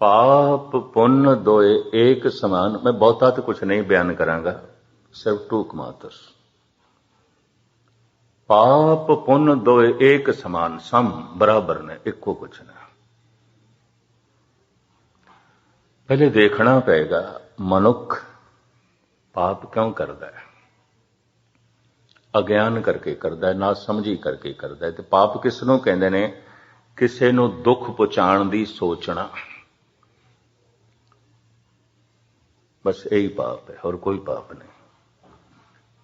ਪਾਪ ਪੁੰਨ ਦੋਏ ਏਕ ਸਮਾਨ। ਮੈਂ ਬਹੁਤਾ ਤਾਂ ਕੁਝ ਨਹੀਂ ਬਿਆਨ ਕਰਾਂਗਾ। ਸਿਰਫ ਟੂਕ ਮਾਤਰ। ਪਾਪ ਪੁੰਨ ਦੋਏ ਏਕ ਸਮਾਨ। ਸਮ ਬਰਾਬਰ ਨੇ, ਇੱਕੋ ਕੁਛ ਨੇ। ਪਹਿਲੇ ਦੇਖਣਾ ਪਏਗਾ, ਮਨੁੱਖ ਪਾਪ ਕਿਉਂ ਕਰਦਾ ਹੈ? ਅਗਿਆਨ ਕਰਕੇ ਕਰਦਾ ਹੈ ਨਾ ਸਮਝੀ ਕਰਕੇ ਕਰਦਾ ਹੈ। ਤੇ ਪਾਪ ਕਿਸ ਨੂੰ ਕਹਿੰਦੇ ਨੇ? ਕਿਸੇ ਨੂੰ ਦੁੱਖ ਪਹੁੰਚਾਉਣ ਦੀ ਸੋਚਣਾ। ਬਸ ਇਹੀ ਪਾਪ ਹੈ, ਹੋਰ ਕੋਈ ਪਾਪ ਨਹੀਂ।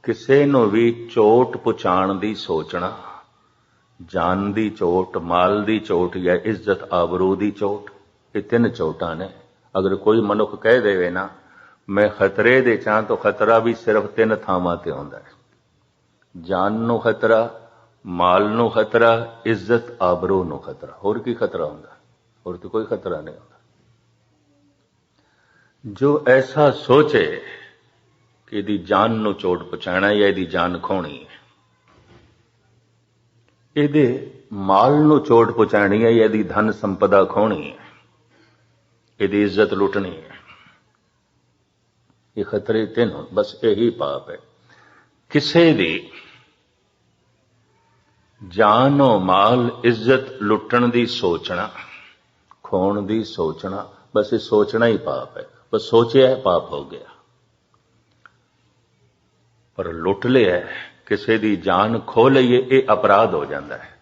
ਕਿਸੇ ਨੂੰ ਵੀ ਚੋਟ ਪਹੁੰਚਾਉਣ ਦੀ ਸੋਚਣਾ, ਜਾਨ ਦੀ ਚੋਟ, ਮਾਲ ਦੀ ਚੋਟ ਜਾਂ ਇੱਜ਼ਤ ਆਬਰੂ ਦੀ ਚੋਟ, ਇਹ ਤਿੰਨ ਚੋਟਾਂ ਨੇ। ਅਗਰ ਕੋਈ ਮਨੁੱਖ ਕਹਿ ਦੇਵੇ ਨਾ, ਮੈਂ ਖਤਰੇ ਦੇ ਚਾਂ ਤੋਂ ਖਤਰਾ ਵੀ ਸਿਰਫ ਤਿੰਨ ਥਾਵਾਂ ਤੇ ਆਉਂਦਾ ਹੈ। ਜਾਨ ਨੂੰ ਖਤਰਾ, ਮਾਲ ਨੂੰ ਖਤਰਾ, ਇੱਜ਼ਤ ਆਬਰੂ ਨੂੰ ਖਤਰਾ। ਹੋਰ ਕੀ ਖਤਰਾ ਹੁੰਦਾ? ਹੋਰ ਤੇ ਕੋਈ ਖਤਰਾ ਨਹੀਂ ਹੁੰਦਾ। ਜੋ ਐਸਾ ਸੋਚੇ ਕਿ ਇਹਦੀ ਜਾਨ ਨੂੰ ਚੋਟ ਪਹੁੰਚਾਣਾ ਜਾਂ ਇਹਦੀ ਜਾਨ ਖੋਣੀ ਹੈ। ਇਹਦੇ ਮਾਲ ਨੂੰ ਚੋਟ ਪਹੁੰਚਾਣੀ ਹੈ ਜਾਂ ਇਹਦੀ ਧਨ ਸੰਪਦਾ ਖੋਣੀ ਹੈ। ਇਹਦੀ ਇੱਜ਼ਤ ਲੁੱਟਣੀ ਹੈ। ਇਹ ਖਤਰੇ ਤਿੰਨ ਬਸ ਇਹੀ ਪਾਪ ਹੈ। ਕਿਸੇ ਦੀ ਜਾਨੋ ਮਾਲ, ਇੱਜ਼ਤ ਲੁੱਟਣ ਦੀ ਸੋਚਣਾ, ਖੋਣ ਦੀ ਸੋਚਣਾ, ਬਸ ਇਹ ਸੋਚਣਾ ਹੀ ਪਾਪ ਹੈ। ਬਸ ਸੋਚਿਆ ਹੈ, ਪਾਪ ਹੋ ਗਿਆ। ਪਰ ਲੁੱਟ ਲਿਆ ਕਿਸੇ ਦੀ ਜਾਨ ਖੋ ਲਈਏ ਇਹ ਅਪਰਾਧ ਹੋ ਜਾਂਦਾ ਹੈ।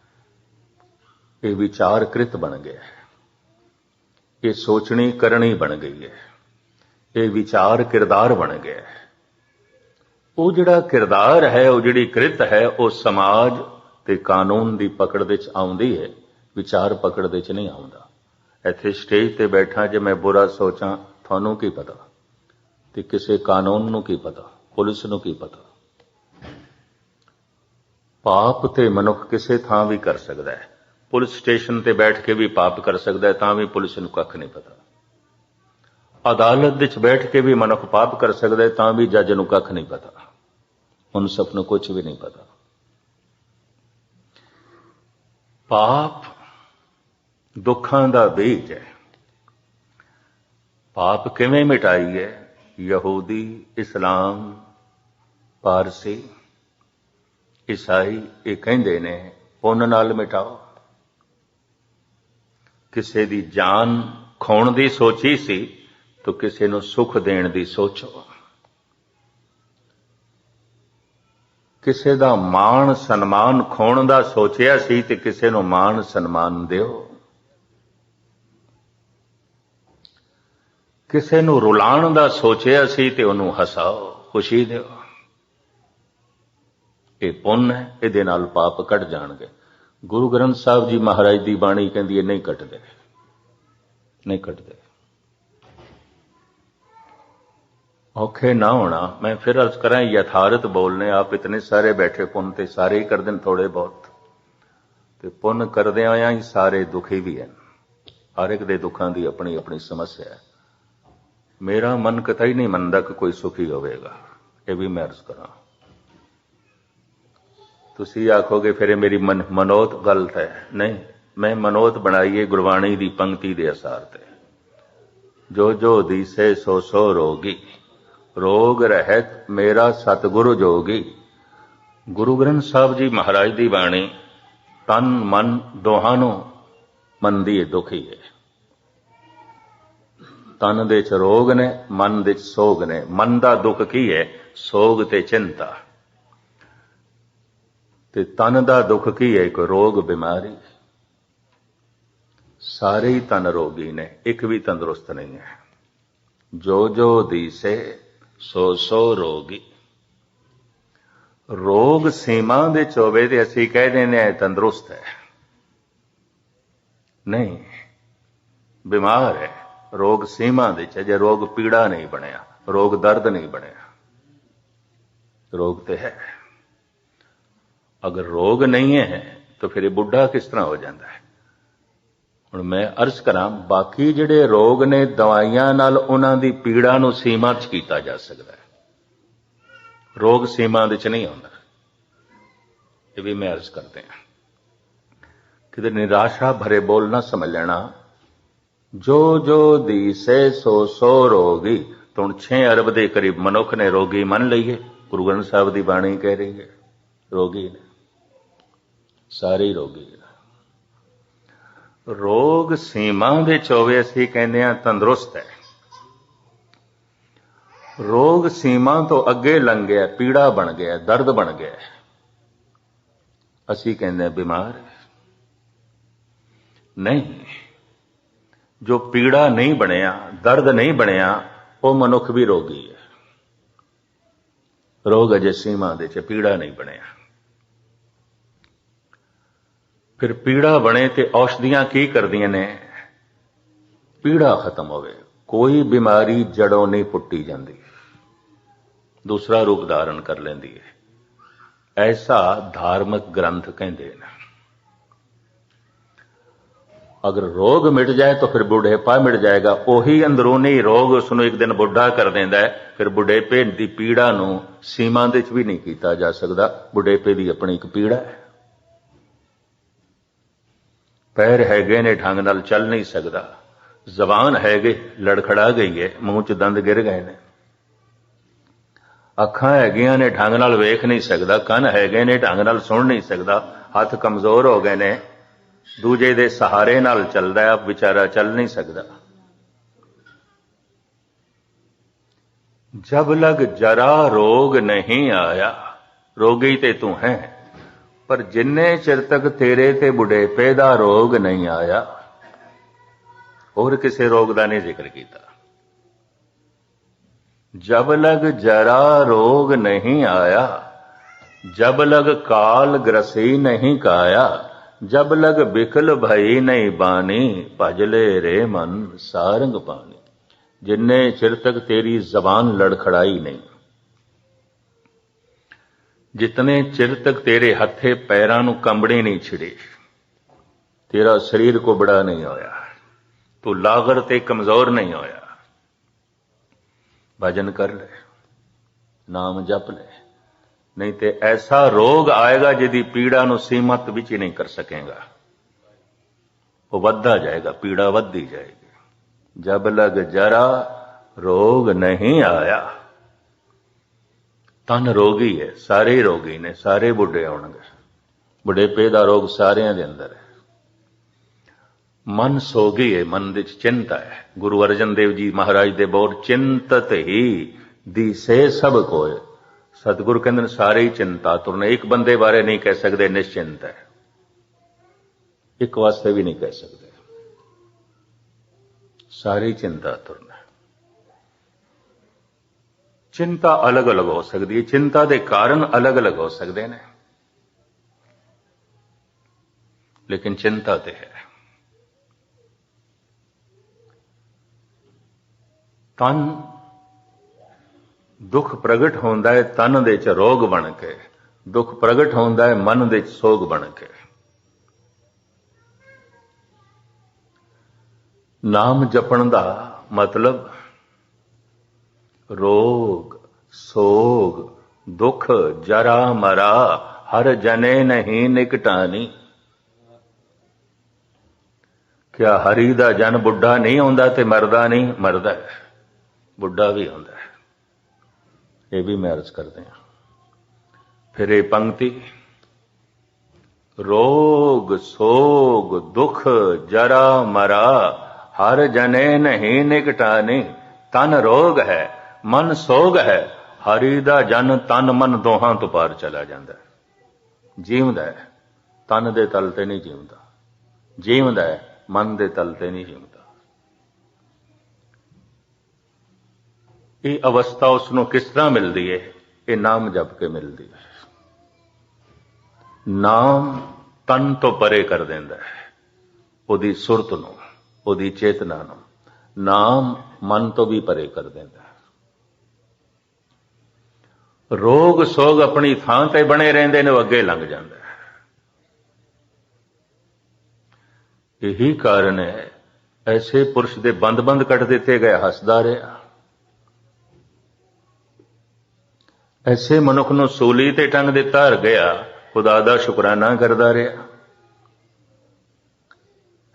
ਇਹ ਵਿਚਾਰ ਵਿਚਾਰਕ੍ਰਿਤ ਬਣ ਗਿਆ ਹੈ। ਇਹ ਸੋਚਣੀ ਕਰਨੀ ਬਣ ਗਈ ਹੈ। ਇਹ ਵਿਚਾਰ ਕਿਰਦਾਰ ਬਣ ਗਿਆ ਹੈ। ਉਹ ਜਿਹੜਾ ਕਿਰਦਾਰ ਹੈ ਉਹ ਜਿਹੜੀ ਕ੍ਰਿਤ ਹੈ ਉਹ ਸਮਾਜ ਤੇ ਕਾਨੂੰਨ ਦੀ ਪਕੜ ਦੇ ਵਿੱਚ ਆਉਂਦੀ ਹੈ। ਵਿਚਾਰ ਪਕੜ ਦੇ ਵਿੱਚ ਨਹੀਂ ਆਉਂਦਾ। ਇੱਥੇ ਸਟੇਜ ਤੇ ਬੈਠਾ ਜੇ ਮੈਂ ਬੁਰਾ ਸੋਚਾਂ ਤੁਹਾਨੂੰ ਕੀ ਪਤਾ? ਤੇ ਕਿਸੇ ਕਾਨੂੰਨ ਨੂੰ ਕੀ ਪਤਾ? ਪੁਲਿਸ ਨੂੰ ਕੀ ਪਤਾ? ਪਾਪ ਤੇ ਮਨੁੱਖ ਕਿਸੇ ਥਾਂ ਵੀ ਕਰ ਸਕਦਾ ਹੈ। ਪੁਲਿਸ ਸਟੇਸ਼ਨ ਤੇ ਬੈਠ ਕੇ ਵੀ ਪਾਪ ਕਰ ਸਕਦਾ ਹੈ, ਤਾਂ ਵੀ ਪੁਲਿਸ ਨੂੰ ਕੱਖ ਨਹੀਂ ਪਤਾ। ਅਦਾਲਤ ਵਿੱਚ ਬੈਠ ਕੇ ਵੀ ਮਨੁੱਖ ਪਾਪ ਕਰ ਸਕਦਾ ਹੈ, ਤਾਂ ਵੀ ਜੱਜ ਨੂੰ ਕੱਖ ਨਹੀਂ ਪਤਾ। ਉਹਨੂੰ ਸਭ ਨੂੰ ਕੁਝ ਵੀ ਨਹੀਂ ਪਤਾ। ਪਾਪ ਦੁੱਖਾਂ ਦਾ ਬੀਜ ਹੈ। ਪਾਪ ਕਿਵੇਂ ਮਿਟਾਈਏ? ਯਹੂਦੀ, ਇਸਲਾਮ, ਪਾਰਸੀ, ਈਸਾਈ, ਇਹ ਕਹਿੰਦੇ ਨੇ, ਪੁੰਨ ਨਾਲ ਮਿਟਾਓ। ਕਿਸੇ ਦੀ ਜਾਨ ਖੋਣ ਦੀ ਸੋਚੀ ਸੀ, ਤਾਂ ਕਿਸੇ ਨੂੰ ਸੁਖ ਦੇਣ ਦੀ ਸੋਚੋ। ਕਿਸੇ ਦਾ ਮਾਣ ਸਨਮਾਨ ਖੋਣ ਦਾ ਸੋਚਿਆ ਸੀ, ਤੇ ਕਿਸੇ ਨੂੰ ਮਾਣ ਸਨਮਾਨ ਦਿਓ। ਕਿਸੇ ਨੂੰ ਰੁਲਾਉਣ ਦਾ ਸੋਚਿਆ ਸੀ ਤੇ ਉਹਨੂੰ ਹਸਾਓ, ਖੁਸ਼ੀ ਦਿਓ। ਇਹ ਪੁੰਨ ਹੈ, ਇਹਦੇ ਨਾਲ ਪਾਪ ਕੱਟ ਜਾਣਗੇ। ਗੁਰੂ ਗ੍ਰੰਥ ਸਾਹਿਬ ਜੀ ਮਹਾਰਾਜ ਦੀ ਬਾਣੀ ਕਹਿੰਦੀ ਹੈ, ਨਹੀਂ ਕੱਟਦੇ। ਨਹੀਂ ਕੱਟਦੇ। ਔਖੇ ਨਾ ਹੋਣਾ। ਮੈਂ ਫਿਰ ਅਰਜ਼ ਕਰਾਂ, ਯਥਾਰਥ ਬੋਲਨੇ, ਆਪ ਇਤਨੇ ਸਾਰੇ ਬੈਠੇ ਪੁੰਨ ਤੇ ਸਾਰੇ ਹੀ ਕਰਦੇ ਨੇ ਥੋੜੇ ਬਹੁਤ। ਤੇ ਪੁੰਨ ਕਰਦੇ ਆਇਆ ਹੀ ਸਾਰੇ ਦੁਖੀ ਵੀ ਹਨ। ਹਰ ਇੱਕ ਦੇ ਦੁੱਖਾਂ ਦੀ ਆਪਣੀ ਆਪਣੀ ਸਮੱਸਿਆ ਹੈ। ਮੇਰਾ ਮਨ ਕਤਈ ਨਹੀਂ ਮੰਨਦਾ ਕਿ ਕੋਈ ਸੁਖੀ ਹੋਵੇਗਾ। ਇਹ ਵੀ ਮੈਂ ਅਰਜ਼ ਕਰਾਂ। ਤੁਸੀਂ ਆਖੋਗੇ, ਫਿਰ ਇਹ ਮੇਰੀ ਮਨ- ਮਨੋਤ ਗਲਤ ਹੈ। ਨਹੀਂ, ਮੈਂ ਮਨੋਤ ਬਣਾਈਏ ਗੁਰਬਾਣੀ ਦੀ ਪੰਕਤੀ ਦੇ ਅਸਾਰ ਤੇ। ਜੋ ਜੋ ਦੀਸੇ ਸੋ ਸੋ ਰੋਗੀ, ਰੋਗ ਰਹਿਤ ਮੇਰਾ ਸਤਿਗੁਰੂ ਜੋਗੀ। ਗੁਰੂ ਗ੍ਰੰਥ ਸਾਹਿਬ ਜੀ ਮਹਾਰਾਜ ਦੀ ਬਾਣੀ, ਤਨ ਮਨ ਦੋਹਾਂ ਨੂੰ ਮੰਦੀ ਹੈ ਦੁਖੀ ਹੈ। ਤਨ ਦੇ ਚ ਰੋਗ ਨੇ, ਮਨ ਦੇ ਚ ਸੋਗ ਨੇ। ਮਨ ਦਾ ਦੁੱਖ ਕੀ ਹੈ? ਸੋਗ ਤੇ ਚਿੰਤਾ। ਤੇ ਤਨ ਦਾ ਦੁੱਖ ਕੀ ਹੈ? ਇੱਕ ਰੋਗ ਬਿਮਾਰੀ। ਸਾਰੇ ਹੀ ਤਨ ਰੋਗੀ ਨੇ, ਇੱਕ ਵੀ ਤੰਦਰੁਸਤ ਨਹੀਂ ਹੈ। ਜੋ ਜੋ ਦੀਸੇ ਸੋ ਸੋ ਰੋਗੀ। ਰੋਗ ਸੀਮਾ ਦੇ ਚੋਵੇ ਤੇ ਅਸੀਂ ਕਹਿ ਦਿੰਦੇ ਆ ਤੰਦਰੁਸਤ ਹੈ। ਨਹੀਂ, ਬਿਮਾਰ ਹੈ। ਰੋਗ ਸੀਮਾ ਦੇ ਹੈ, ਜੇ ਰੋਗ ਪੀੜਾ ਨਹੀਂ ਬਣਿਆ, ਰੋਗ ਦਰਦ ਨਹੀਂ ਬਣਿਆ। ਰੋਗ ਤੇ ਹੈ। ਅਗਰ ਰੋਗ ਨਹੀਂ ਹੈ, ਤਾਂ ਫਿਰ ਇਹ ਬੁੱਢਾ ਕਿਸ ਤਰ੍ਹਾਂ ਹੋ ਜਾਂਦਾ ਹੈ? ਹੁਣ ਮੈਂ ਅਰਜ਼ ਕਰਾਂ, ਬਾਕੀ ਜਿਹੜੇ ਰੋਗ ਨੇ, ਦਵਾਈਆਂ ਨਾਲ ਉਹਨਾਂ ਦੀ ਪੀੜਾ ਨੂੰ ਸੀਮਾ 'ਚ ਕੀਤਾ ਜਾ ਸਕਦਾ ਹੈ। ਰੋਗ ਸੀਮਾ ਦੇ 'ਚ ਨਹੀਂ ਆਉਂਦਾ। ਇਹ ਵੀ ਮੈਂ ਅਰਜ਼ ਕਰਦੇ ਹਾਂ। ਕਿਤੇ ਨਿਰਾਸ਼ਾ ਭਰੇ ਬੋਲ ਨਾ ਸਮਝ ਲੈਣਾ। ਜੋ ਜੋ ਦੀਸੇ ਸੋ ਸੋ ਰੋਗੀ ਤੁਣ 6 ਅਰਬ ਦੇ ਕਰੀਬ ਮਨੁੱਖ ਨੇ ਰੋਗੀ ਮੰਨ ਲਈਏ ਗੁਰੂ ਗ੍ਰੰਥ ਸਾਹਿਬ ਦੀ ਬਾਣੀ ਕਹਿ ਰਹੀ ਹੈ, ਰੋਗੀ ਨੇ, ਸਾਰੇ ਰੋਗੀ ਰੋਗ ਸੀਮਾ ਦੇ ਚੋਵੇ ਅਸੀਂ ਕਹਿੰਦੇ ਆ ਤੰਦਰੁਸਤ ਹੈ। ਰੋਗ ਸੀਮਾ ਤੋਂ ਅੱਗੇ ਲੰਘ ਗਿਆ, ਪੀੜਾ ਬਣ ਗਿਆ, ਦਰਦ ਬਣ ਗਿਆ ਅਸੀਂ ਕਹਿੰਦੇ ਆ ਬਿਮਾਰ ਨਹੀਂ ਜੋ ਪੀੜਾ ਨਹੀਂ ਬਣਿਆ, ਦਰਦ ਨਹੀਂ ਬਣਿਆ, ਉਹ ਮਨੁੱਖ ਵੀ ਰੋਗੀ ਹੈ। ਰੋਗ ਅਜੇ ਸੀਮਾ ਦੇ ਚ ਪੀੜਾ ਨਹੀਂ ਬਣਿਆ। ਫਿਰ ਪੀੜਾ ਬਣੇ ਤੇ ਔਸ਼ਧੀਆਂ ਕੀ ਕਰਦੀਆਂ ਨੇ? ਪੀੜਾ ਖਤਮ ਹੋਵੇ, ਕੋਈ ਬਿਮਾਰੀ ਜੜੋਂ ਨਹੀਂ ਪੁੱਟੀ ਜਾਂਦੀ। ਦੂਸਰਾ ਰੂਪ ਧਾਰਨ ਕਰ ਲੈਂਦੀ ਹੈ। ਐਸਾ ਧਾਰਮਿਕ ਗ੍ਰੰਥ ਕਹਿੰਦੇ ਨੇ। ਅਗਰ ਰੋਗ ਮਿਟ ਜਾਏ ਤਾਂ ਫਿਰ ਬੁਢੇਪਾ ਮਿਟ ਜਾਏਗਾ। ਉਹੀ ਅੰਦਰੂਨੀ ਰੋਗ ਉਸ ਨੂੰ ਇੱਕ ਦਿਨ ਬੁੱਢਾ ਕਰ ਦਿੰਦਾ ਹੈ। ਫਿਰ ਬੁਢੇਪੇ ਦੀ ਪੀੜਾ ਨੂੰ ਸੀਮਾ ਦੇ ਵਿੱਚ ਵੀ ਨਹੀਂ ਕੀਤਾ ਜਾ ਸਕਦਾ। ਬੁਢੇਪੇ ਦੀ ਆਪਣੀ ਇੱਕ ਪੀੜਾ ਹੈ। ਪੈਰ ਹੈਗੇ ਨੇ, ਢੰਗ ਨਾਲ ਚੱਲ ਨਹੀਂ ਸਕਦਾ। ਜ਼ਬਾਨ ਹੈਗੇ, ਲੜਖੜਾ ਗਈ ਹੈ। ਮੂੰਹ ਚ ਦੰਦ ਗਿਰ ਗਏ ਨੇ। ਅੱਖਾਂ ਹੈਗੀਆਂ ਨੇ, ਢੰਗ ਨਾਲ ਵੇਖ ਨਹੀਂ ਸਕਦਾ। ਕੰਨ ਹੈਗੇ ਨੇ, ਢੰਗ ਨਾਲ ਸੁਣ ਨਹੀਂ ਸਕਦਾ। ਹੱਥ ਕਮਜ਼ੋਰ ਹੋ ਗਏ ਨੇ। ਦੂਜੇ ਦੇ ਸਹਾਰੇ ਨਾਲ ਚੱਲਦਾ ਹੈ, ਵਿਚਾਰਾ ਚੱਲ ਨਹੀਂ ਸਕਦਾ। ਜਬ ਲਗ ਜਰਾ ਰੋਗ ਨਹੀਂ ਆਇਆ, ਰੋਗੀ ਤੇ ਤੂੰ ਹੈ। ਪਰ ਜਿੰਨੇ ਚਿਰ ਤੱਕ ਤੇਰੇ ਤੇ ਬੁਢੇਪੇ ਦਾ ਰੋਗ ਨਹੀਂ ਆਇਆ, ਹੋਰ ਕਿਸੇ ਰੋਗ ਦਾ ਨਹੀਂ ਜ਼ਿਕਰ ਕੀਤਾ। ਜਬ ਲਗ ਜਰਾ ਰੋਗ ਨਹੀਂ ਆਇਆ, ਜਬ ਲਗ ਕਾਲ ਗ੍ਰਸੀ ਨਹੀਂ ਕਾਇਆ ਜਬ ਲਗ ਬਿਕਲ ਭਈ ਨਹੀਂ ਬਾਣੀ ਭਜਲੇ ਰੇ ਮਨ ਸਾਰੰਗ ਪਾਣੀ। ਜਿੰਨੇ ਚਿਰ ਤੱਕ ਤੇਰੀ ਜ਼ਬਾਨ ਲੜਖੜਾਈ ਨਹੀਂ। ਜਿਤਨੇ ਚਿਰ ਤੱਕ ਤੇਰੇ ਹੱਥੇ ਪੈਰਾਂ ਨੂੰ ਕੰਬੜੇ ਨਹੀਂ ਛਿੜੇ, ਤੇਰਾ ਸਰੀਰ ਕੋ ਬੜਾ ਨਹੀਂ ਹੋਇਆ। ਤੂੰ ਲਾਗਰ ਤੇ ਕਮਜ਼ੋਰ ਨਹੀਂ ਹੋਇਆ। ਭਜਨ ਕਰ ਲੈ, ਨਾਮ ਜਪ ਲੈ। ਨਹੀਂ ਤੇ ਐਸਾ ਰੋਗ ਆਏਗਾ ਜਿਹਦੀ ਪੀੜਾ ਨੂੰ ਸੀਮਤ ਵਿੱਚ ਹੀ ਨਹੀਂ ਕਰ ਸਕੇਗਾ। ਉਹ ਵੱਧਦਾ ਜਾਏਗਾ, ਪੀੜਾ ਵੱਧਦੀ ਜਾਏਗੀ। ਜਬ ਲਗ ਜਰਾ ਰੋਗ ਨਹੀਂ ਆਇਆ। ਤਨ ਰੋਗੀ ਹੈ, ਸਾਰੇ ਰੋਗੀ ਨੇ, ਸਾਰੇ ਬੁੱਢੇ ਆਉਣਗੇ। ਬੁਢੇਪੇ ਦਾ ਰੋਗ ਸਾਰਿਆਂ ਦੇ ਅੰਦਰ ਹੈ। ਮਨ ਸੋਗੀ ਹੈ, ਮਨ ਦੇ ਵਿੱਚ ਚਿੰਤਾ ਹੈ। ਗੁਰੂ ਅਰਜਨ ਦੇਵ ਜੀ ਮਹਾਰਾਜ ਦੇ ਬੋਲ ਚਿੰਤਤ ਹੀ ਦੀ ਸੇ ਸਭ ਕੋਏ ਸਤਿਗੁਰੂ ਕਹਿੰਦੇ ਨੇ, ਸਾਰੇ ਹੀ ਚਿੰਤਾ ਤੁਰਨ। ਇੱਕ ਬੰਦੇ ਬਾਰੇ ਨਹੀਂ ਕਹਿ ਸਕਦੇ, ਨਿਸ਼ਚਿੰਤ ਹੈ। ਇੱਕ ਵਾਸਤੇ ਵੀ ਨਹੀਂ ਕਹਿ ਸਕਦੇ। ਸਾਰੀ ਚਿੰਤਾ ਤੁਰਨਾ ਚਿੰਤਾ ਅਲੱਗ-ਅਲੱਗ ਹੋ ਸਕਦੀ ਹੈ। ਚਿੰਤਾ ਦੇ ਕਾਰਨ ਅਲੱਗ-ਅਲੱਗ ਹੋ ਸਕਦੇ ਨੇ। ਲੇਕਿਨ ਚਿੰਤਾ ਤੇ ਹੈ। ਤਨ ਦੁੱਖ ਪ੍ਰਗਟ ਹੁੰਦਾ ਹੈ ਤਨ ਦੇ ਚ ਰੋਗ ਬਣ ਕੇ, ਦੁੱਖ ਪ੍ਰਗਟ ਹੁੰਦਾ ਹੈ ਮਨ ਦੇ ਚ ਸੋਗ ਬਣ ਕੇ। ਨਾਮ ਜਪਣ ਦਾ ਮਤਲਬ ਰੋਗ, ਸੋਗ, ਦੁੱਖ, ਜਰਾ ਮਰਾ, ਹਰ ਜਨੇ ਨਹੀਂ ਨਿਕਟਾਨੀ। ਕਿਆ ਹਰੀ ਦਾ ਜਨ ਬੁੱਢਾ ਨਹੀਂ ਆਉਂਦਾ ਤੇ ਮਰਦਾ ਨਹੀਂ, ਮਰਦਾ ਬੁੱਢਾ ਵੀ ਆਉਂਦਾ ਇਹ ਵੀ ਮੈਂ ਅਰਜ਼ ਕਰਦੇ ਹਾਂ। ਫਿਰ ਇਹ ਪੰਕਤੀ, ਰੋਗ, ਸੋਗ, ਦੁਖ, ਜਰਾ, ਮਰਾ, ਹਰ ਜਨੇ ਨਹੀਂ ਨਿਕਟਾਨੀ ਤਨ ਰੋਗ ਹੈ, ਮਨ ਸੋਗ ਹੈ, ਹਰੀ ਦਾ ਜਨ ਤਨ ਮਨ ਦੋਹਾਂ ਤੋਂ ਪਾਰ ਚਲਾ ਜਾਂਦਾ ਹੈ। ਜੀਵਦਾ ਹੈ, ਤਨ ਦੇ ਤਲ ਤੇ ਨਹੀਂ ਜੀਵਦਾ। ਜੀਵਦਾ ਹੈ, ਮਨ ਦੇ ਤਲ ਤੇ ਨਹੀਂ ਜੀਵਦਾ। ਇਹ ਅਵਸਥਾ ਉਸ ਨੂੰ ਕਿਸ ਤਰ੍ਹਾਂ ਮਿਲਦੀ ਹੈ ਇਹ ਨਾਮ ਜਪ ਕੇ ਮਿਲਦੀ ਹੈ ਨਾਮ ਤਨ ਤੋਂ ਪਰੇ ਕਰ ਦਿੰਦਾ ਹੈ ਉਹਦੀ ਸੁਰਤ ਨੂੰ, ਉਹਦੀ ਚੇਤਨਾ ਨੂੰ ਨਾਮ ਮਨ ਤੋਂ ਵੀ ਪਰੇ ਕਰ ਦਿੰਦਾ ਹੈ ਰੋਗ ਸੋਗ ਆਪਣੀ ਥਾਂ ਤੇ ਬਣੇ ਰਹਿੰਦੇ ਨੇ, ਉਹ ਅੱਗੇ ਲੰਘ ਜਾਂਦਾ ਹੈ ਇਹੀ ਕਾਰਨ ਹੈ ਐਸੇ ਪੁਰਸ਼ ਦੇ ਬੰਦ-ਬੰਦ ਕੱਟ ਦਿੱਤੇ ਗਏ, ਹੱਸਦਾ ਰਿਹਾ। ਐਸੇ ਮਨੁੱਖ ਨੂੰ ਸੂਲੀ ਤੇ ਟੰਗ ਦਿੱਤਾ ਹਰ ਗਿਆ, ਖੁਦਾ ਦਾ ਸ਼ੁਕਰਾਨਾ ਕਰਦਾ ਰਿਹਾ।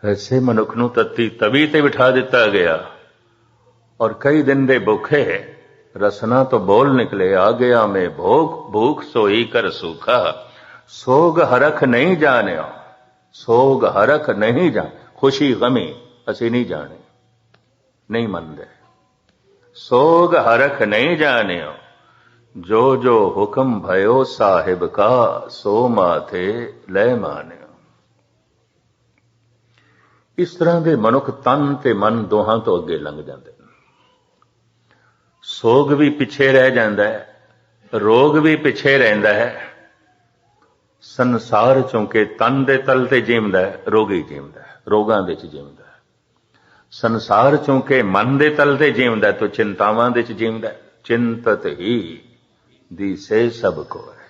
ਐਸੇ ਮਨੁੱਖ ਨੂੰ ਤਤੀ ਤਵੀ ਤੇ ਬਿਠਾ ਦਿੱਤਾ ਗਿਆ ਔਰ ਕਈ ਦਿਨ ਦੇ ਭੁੱਖੇ ਰਸਨਾ ਤੋਂ ਬੋਲ ਨਿਕਲੇ, ਆ ਗਿਆ ਮੈਂ ਭੋਗ, ਭੂਖ ਸੋਈ ਕਰ ਸੁਖਾ। ਸੋਗ ਹਰਖ ਨਹੀਂ ਜਾਣਿਓ ਸੋਗ ਹਰਖ ਨਹੀਂ ਜਾਣ ਖੁਸ਼ੀ ਗਮੀ ਅਸੀਂ ਨਹੀਂ ਜਾਣੇ, ਨਹੀਂ ਮੰਨਦੇ। ਸੋਗ ਹਰਖ ਨਹੀਂ ਜਾਣਿਓ ਜੋ ਜੋ ਹੁਕਮ ਭਇਓ ਸਾਹਿਬ ਕਾ, ਸੋ ਮਾਥੇ ਲੈ ਮਾਨਿਓ ਇਸ ਤਰ੍ਹਾਂ ਦੇ ਮਨੁੱਖ ਤਨ ਤੇ ਮਨ ਦੋਹਾਂ ਤੋਂ ਅੱਗੇ ਲੰਘ ਜਾਂਦੇ ਨੇ। ਸੋਗ ਵੀ ਪਿੱਛੇ ਰਹਿ ਜਾਂਦਾ ਹੈ, ਰੋਗ ਵੀ ਪਿੱਛੇ ਰਹਿੰਦਾ ਹੈ। ਸੰਸਾਰ ਚੋਂਕੇ ਤਨ ਦੇ ਤਲ ਤੇ ਜੀਵਦਾ ਹੈ, ਰੋਗੀ ਜੀਵਦਾ ਹੈ, ਰੋਗਾਂ ਵਿੱਚ ਜੀਵਦਾ ਹੈ। ਸੰਸਾਰ ਚੋਂਕੇ ਮਨ ਦੇ ਤਲ ਤੇ ਜੀਵਦਾ ਤੋ ਚਿੰਤਾਵਾਂ ਦੇ ਵਿੱਚ ਜੀਵਦਾ ਹੈ, ਚਿੰਤਤ ਹੀ ਦੀ ਸੇ ਸਭ ਕੋ ਹੈ।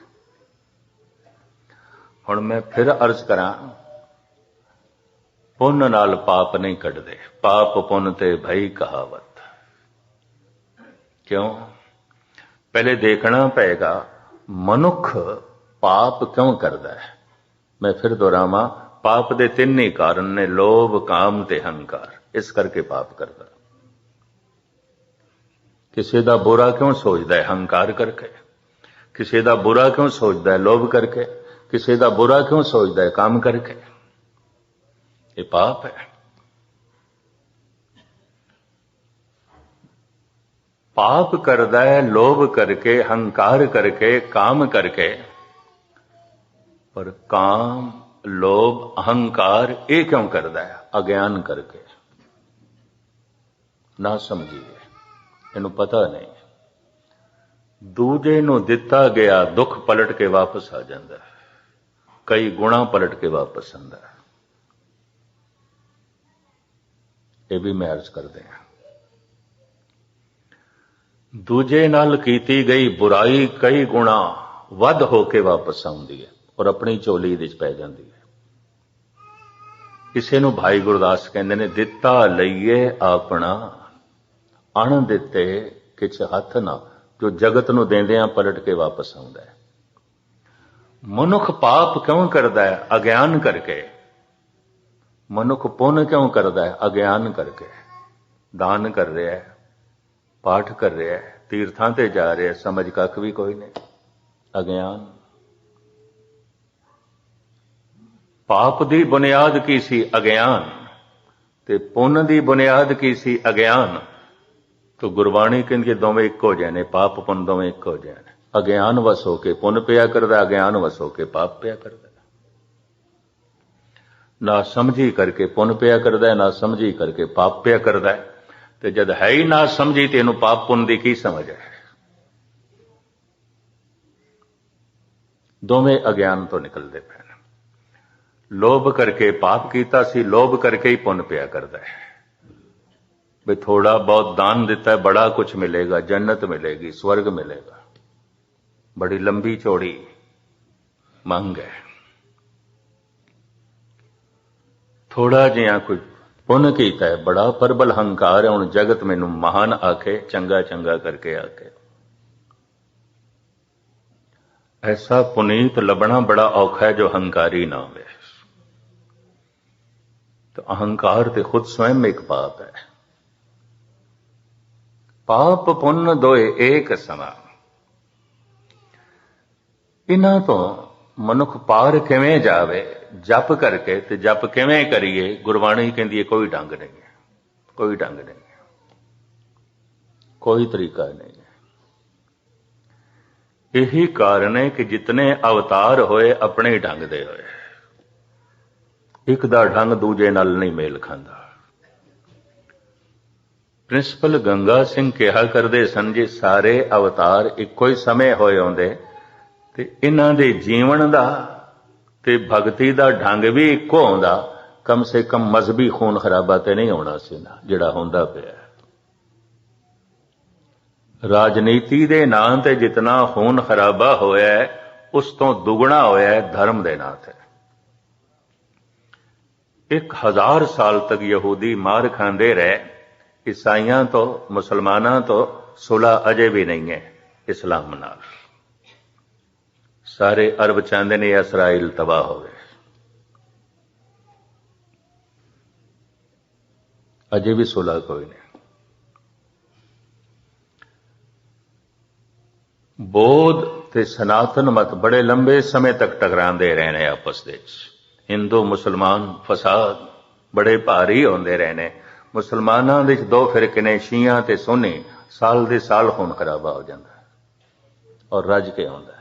ਹੁਣ ਮੈਂ ਫਿਰ ਅਰਜ਼ ਕਰਾਂ, ਪੁੰਨ ਨਾਲ ਪਾਪ ਨਹੀਂ ਕੱਢਦੇ। ਪਾਪ ਪੁੰਨ ਤੇ ਭਈ ਕਹਾਵਤ। ਕਿਉਂ? ਪਹਿਲੇ ਦੇਖਣਾ ਪਏਗਾ, ਮਨੁੱਖ ਪਾਪ ਕਿਉਂ ਕਰਦਾ ਹੈ? ਮੈਂ ਫਿਰ ਦੁਹਰਾਵਾਂ, ਪਾਪ ਦੇ ਤਿੰਨ ਹੀ ਕਾਰਨ ਨੇ, ਲੋਭ, ਕਾਮ ਤੇ ਹੰਕਾਰ। ਇਸ ਕਰਕੇ ਪਾਪ ਕਰਦਾ। ਕਿਸੇ ਦਾ ਬੁਰਾ ਕਿਉਂ ਸੋਚਦਾ ਹੈ? ਹੰਕਾਰ ਕਰਕੇ। ਕਿਸੇ ਦਾ ਬੁਰਾ ਕਿਉਂ ਸੋਚਦਾ ਹੈ? ਲੋਭ ਕਰਕੇ। ਕਿਸੇ ਦਾ ਬੁਰਾ ਕਿਉਂ ਸੋਚਦਾ ਹੈ? ਕੰਮ ਕਰਕੇ। ਇਹ ਪਾਪ ਹੈ। ਪਾਪ ਕਰਦਾ ਹੈ, ਲੋਭ ਕਰਕੇ, ਹੰਕਾਰ ਕਰਕੇ, ਕਾਮ ਕਰਕੇ। ਪਰ ਕਾਮ, ਲੋਭ, ਅਹੰਕਾਰ, ਇਹ ਕਿਉਂ ਕਰਦਾ ਹੈ? ਅਗਿਆਨ ਕਰਕੇ। ਨਾ ਸਮਝੀਏ। ਇਹਨੂੰ ਪਤਾ ਨਹੀਂ। ਦੂਜੇ ਨੂੰ ਦਿੱਤਾ ਗਿਆ ਦੁੱਖ ਪਲਟ ਕੇ ਵਾਪਸ ਆ ਜਾਂਦਾ ਹੈ। ਕਈ ਗੁਣਾ ਪਲਟ ਕੇ ਵਾਪਸ ਆਉਂਦਾ ਹੈ। ਇਹ ਵੀ ਮੈਂ ਅਰਜ਼ ਕਰਦੇ ਹਾਂ। ਦੂਜੇ ਨਾਲ ਕੀਤੀ ਗਈ ਬੁਰਾਈ ਕਈ ਗੁਣਾ ਵੱਧ ਹੋ ਕੇ ਵਾਪਸ ਆਉਂਦੀ ਹੈ ਔਰ ਆਪਣੀ ਝੋਲੀ ਵਿੱਚ ਪੈ ਜਾਂਦੀ ਹੈ। ਕਿਸੇ ਨੂੰ ਭਾਈ ਗੁਰਦਾਸ ਕਹਿੰਦੇ ਨੇ, ਦਿੱਤਾ ਲਈਏ ਆਪਣਾ, ਅਣ ਦਿੱਤੇ ਕਿਛ ਹੱਥ ਨਾ ਜੋ ਜਗਤ ਨੂੰ ਦੇਂਦਿਆਂ ਪਲਟ ਕੇ ਵਾਪਸ ਆਉਂਦਾ ਹੈ। ਮਨੁੱਖ ਪਾਪ ਕਿਉਂ ਕਰਦਾ ਹੈ? ਅਗਿਆਨ ਕਰਕੇ। ਮਨੁੱਖ ਪੁੰਨ ਕਿਉਂ ਕਰਦਾ ਹੈ? ਅਗਿਆਨ ਕਰਕੇ। ਦਾਨ ਕਰ ਰਿਹਾ ਹੈ, ਪਾਠ ਕਰ ਰਿਹਾ ਹੈ, ਤੀਰਥਾਂ ਤੇ ਜਾ ਰਿਹਾ ਸਮਝ ਕੱਖ ਵੀ ਕੋਈ ਨਹੀਂ। ਅਗਿਆਨ। ਪਾਪ ਦੀ ਬੁਨਿਆਦ ਕੀ ਸੀ? ਅਗਿਆਨ। ਤੇ ਪੁੰਨ ਦੀ ਬੁਨਿਆਦ ਕੀ ਸੀ? ਅਗਿਆਨ। ਤੋ ਗੁਰਬਾਣੀ ਕਹਿੰਦੀ ਦੋਵੇਂ ਇੱਕ ਹੋ ਜਾਣੇ ਪਾਪ ਪੁੰਨ ਦੋਵੇਂ ਇੱਕ ਹੋ ਜਾਣੇ ਅਗਿਆਨ ਵਸ ਹੋ ਕੇ ਪੁੰਨ ਪਿਆ ਕਰਦਾ, ਅਗਿਆਨ ਵਸ ਹੋ ਕੇ ਪਾਪ ਪਿਆ ਕਰਦਾ। ਨਾ ਸਮਝੀ ਕਰਕੇ ਪੁੰਨ ਪਿਆ ਕਰਦਾ ਨਾ ਸਮਝੀ ਕਰਕੇ ਪਾਪ ਪਿਆ ਕਰਦਾ ਤੇ ਜਦ ਹੈ ਹੀ ਨਾ ਸਮਝੀ ਤੇ ਇਹਨੂੰ ਪਾਪ ਪੁੰਨ ਦੀ ਕੀ ਸਮਝ ਹੈ? ਦੋਵੇਂ ਅਗਿਆਨ ਤੋਂ ਨਿਕਲਦੇ ਪਏ ਨੇ। ਲੋਭ ਕਰਕੇ ਪਾਪ ਕੀਤਾ ਸੀ, ਲੋਭ ਕਰਕੇ ਹੀ ਪੁੰਨ ਪਿਆ ਕਰਦਾ ਹੈ। ਵੀ ਥੋੜਾ ਬਹੁਤ ਦਾਨ ਦਿੱਤਾ ਹੈ ਬੜਾ ਕੁਝ ਮਿਲੇਗਾ, ਜੰਨਤ ਮਿਲੇਗੀ, ਸਵਰਗ ਮਿਲੇਗਾ। ਬੜੀ ਲੰਬੀ ਚੌੜੀ ਮੰਗ ਹੈ। ਥੋੜਾ ਜਿਹਾ ਕੁਝ ਪੁੰਨ ਕੀਤਾ ਹੈ, ਬੜਾ ਪਰਬਲ ਹੰਕਾਰ ਹੈ, ਹੁਣ ਜਗਤ ਮੈਨੂੰ ਮਹਾਨ ਆਖੇ ਚੰਗਾ ਚੰਗਾ ਕਰਕੇ ਆਖੇ। ਐਸਾ ਪੁਨੀਤ ਲੱਭਣਾ ਬੜਾ ਔਖਾ ਹੈ, ਜੋ ਹੰਕਾਰੀ ਨਾ ਹੋਵੇ। ਤਾਂ ਅਹੰਕਾਰ ਤੇ ਖੁਦ ਸਵੈਮ ਇੱਕ ਪਾਪ ਹੈ। ਪਾਪ ਪੁੰਨ ਦੋਏ ਏਕ ਸਮਾਂ। ਇਹਨਾਂ ਤੋਂ ਮਨੁੱਖ ਪਾਰ ਕਿਵੇਂ ਜਾਵੇ, ਜਪ ਕਰਕੇ ਤੇ ਜਪ ਕਿਵੇਂ ਕਰੀਏ, ਗੁਰਬਾਣੀ ਕਹਿੰਦੀ ਹੈ ਕੋਈ ਢੰਗ ਨਹੀਂ ਹੈ। ਕੋਈ ਢੰਗ ਨਹੀਂ ਹੈ। ਕੋਈ ਤਰੀਕਾ ਨਹੀਂ ਹੈ। ਇਹੀ ਕਾਰਨ ਹੈ ਕਿ ਜਿਤਨੇ ਅਵਤਾਰ ਹੋਏ, ਆਪਣੇ ਢੰਗ ਦੇ ਹੋਏ। ਇੱਕ ਦਾ ਢੰਗ ਦੂਜੇ ਨਾਲ ਨਹੀਂ ਮੇਲ ਖਾਂਦਾ। ਪ੍ਰਿੰਸੀਪਲ ਗੰਗਾ ਸਿੰਘ ਕਿਹਾ ਕਰਦੇ ਸਨ ਜੀ ਸਾਰੇ ਅਵਤਾਰ ਇੱਕੋ ਹੀ ਸਮੇਂ ਹੋਏ ਆਉਂਦੇ, ਤੇ ਇਹਨਾਂ ਦੇ ਜੀਵਨ ਦਾ ਤੇ ਭਗਤੀ ਦਾ ਢੰਗ ਵੀ ਇੱਕੋ ਆਉਂਦਾ, ਕਮ ਸੇ ਕਮ ਮਜ਼ਬੀ ਖੂਨ ਖਰਾਬਾ ਤੇ ਨਹੀਂ ਆਉਣਾ ਸੀ ਨਾ, ਜਿਹੜਾ ਹੁੰਦਾ ਪਿਆ। ਰਾਜਨੀਤੀ ਦੇ ਨਾਂ ਤੇ ਜਿਤਨਾ ਖੂਨ ਖਰਾਬਾ ਹੋਇਆ ਉਸ ਤੋਂ ਦੁੱਗਣਾ ਹੋਇਆ ਧਰਮ ਦੇ ਨਾਂ ਤੇ। ਇੱਕ ਹਜ਼ਾਰ ਸਾਲ ਤੱਕ ਯਹੂਦੀ ਮਾਰ ਖਾਂਦੇ ਰਹੇ ਈਸਾਈਆਂ ਤੋਂ, ਮੁਸਲਮਾਨਾਂ ਤੋਂ ਸੁਲਾ ਅਜੇ ਵੀ ਨਹੀਂ ਹੈ ਇਸਲਾਮ ਨਾਲ। ਸਾਰੇ ਅਰਬ ਚਾਹੁੰਦੇ ਨੇ ਇਸਰਾਇਲ ਤਬਾਹ ਹੋਵੇ। ਅਜੇ ਵੀ ਸੁਲਹ ਕੋਈ ਨਹੀਂ। ਬੋਧ ਤੇ ਸਨਾਤਨ ਮਤ ਬੜੇ ਲੰਬੇ ਸਮੇਂ ਤੱਕ ਟਕਰਾਉਂਦੇ ਰਹੇ ਨੇ ਆਪਸ ਵਿੱਚ। ਹਿੰਦੂ, ਮੁਸਲਮਾਨ, ਫਸਾਦ ਬੜੇ ਭਾਰੀ ਹੁੰਦੇ ਰਹੇ ਨੇ ਮੁਸਲਮਾਨਾਂ ਵਿੱਚ ਦੋ ਫਿਰਕੇ ਨੇ, ਸ਼ੀਆਂ ਤੇ ਸੋਨੇ। ਸਾਲ ਦੇ ਸਾਲ ਖੂਨ ਖਰਾਬਾ ਹੋ ਜਾਂਦਾ ਹੈ ਔਰ ਰੱਜ ਕੇ ਆਉਂਦਾ ਹੈ।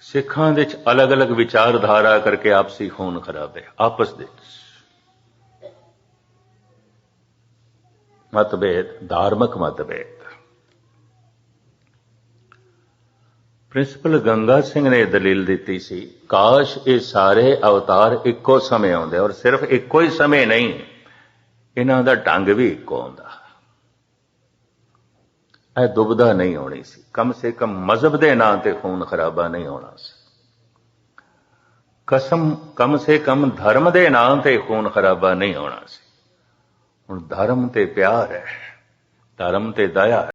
ਸਿੱਖਾਂ ਦੇ ਵਿੱਚ ਅਲੱਗ-ਅਲੱਗ ਵਿਚਾਰਧਾਰਾ ਕਰਕੇ ਆਪਸੀ ਖੂਨ ਖਰਾਬੇ, ਆਪਸ ਦੇ ਮਤਭੇਦ, ਧਾਰਮਿਕ ਮਤਭੇਦ। ਪ੍ਰਿੰਸੀਪਲ ਗੰਗਾ ਸਿੰਘ ਨੇ ਦਲੀਲ ਦਿੱਤੀ ਸੀ, ਕਾਸ਼ ਇਹ ਸਾਰੇ ਅਵਤਾਰ ਇੱਕੋ ਸਮੇਂ ਆਉਂਦੇ ਔਰ ਸਿਰਫ ਇੱਕੋ ਹੀ ਸਮੇਂ ਨਹੀਂ, ਇਹਨਾਂ ਦਾ ਢੰਗ ਵੀ ਇੱਕੋ ਆਉਂਦਾ ਇਹ ਦੁਬਦਾ ਨਹੀਂ ਹੋਣੀ ਸੀ। ਕਮ ਸੇ ਕਮ ਮਜ਼ਹਬ ਦੇ ਨਾਂ ਤੇ ਖੂਨ ਖਰਾਬਾ ਨਹੀਂ ਹੋਣਾ ਸੀ। ਕਸਮ, ਕਮ ਸੇ ਕਮ ਧਰਮ ਦੇ ਨਾਂ ਤੇ ਖੂਨ ਖਰਾਬਾ ਨਹੀਂ ਹੋਣਾ ਸੀ। ਹੁਣ ਧਰਮ ਤੇ ਪਿਆਰ ਹੈ, ਧਰਮ ਤੇ ਦਇਆ ਹੈ।